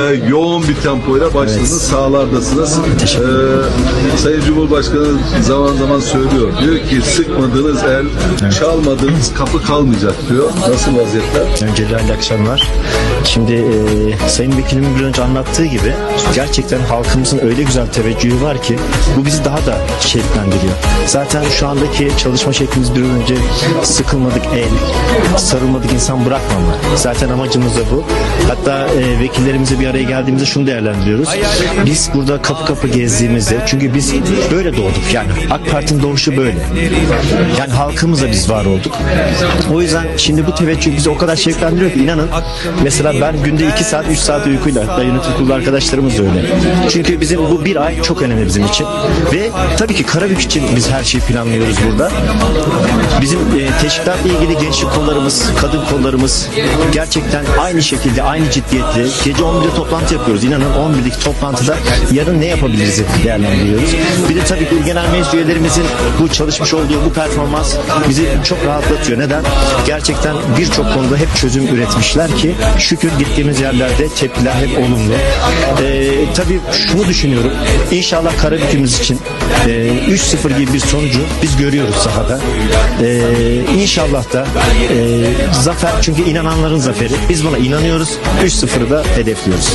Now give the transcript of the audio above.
Ee, yoğun bir tempoyla başladınız, sahalardasınız. Ee, Sayın Cumhurbaşkanı zaman zaman söylüyor. Diyor ki sıkmadığınız el, çalmadığınız kapı kalmayacak diyor. Nasıl vaziyetler? Öncelikle hayırlı akşamlar. Şimdi e, Sayın Vekilimin bir önce anlattığı gibi gerçekten halkımızın öyle güzel teveccühü var ki bu bizi daha da şevklendiriyor. Zaten şu andaki çalışma şeklimiz bir önce sıkılmadık el, sarılmadık insan bırakmama. Zaten amacımız da bu. Hatta e, vekillerimizle bir araya geldiğimizde şunu değerlendiriyoruz. Biz burada kapı kapı gezdiğimizde çünkü biz böyle doğduk yani AK Parti'nin doğuşu böyle. Yani halkımızla biz var olduk. O yüzden şimdi bu teveccüh bizi o kadar şevklendiriyor ki inanın mesela ben günde 2 saat 3 saat uykuyla hatta yönetim kurulu arkadaşlarımız da öyle. Çünkü bizim bu bir ay çok önemli bizim için. Ve tabii ki Karabük için biz her şeyi planlıyoruz burada. Bizim teşkilatla ilgili gençlik kollarımız, kadın kollarımız gerçekten aynı şekilde, aynı ciddiyetle gece 11'de toplantı yapıyoruz. İnanın 11'lik toplantıda yarın ne yapabiliriz değerlendiriyoruz. Bir de tabii ki Genel Meclis üyelerimizin bu çalışmış olduğu bu performans bizi çok rahatlatıyor. Neden? Gerçekten birçok konuda hep çözüm üretmişler ki şükür gittiğimiz yerlerde tepkiler hep olumlu. Ee, tabii şunu düşünüyorum. İnşallah Karabük'ümüz için e, 3-0 gibi bir sonucu biz görüyoruz sahada. Ee, inşallah da e, zafer çünkü inananların zaferi. Biz buna inanıyoruz. 3-0'ı da hedefliyoruz.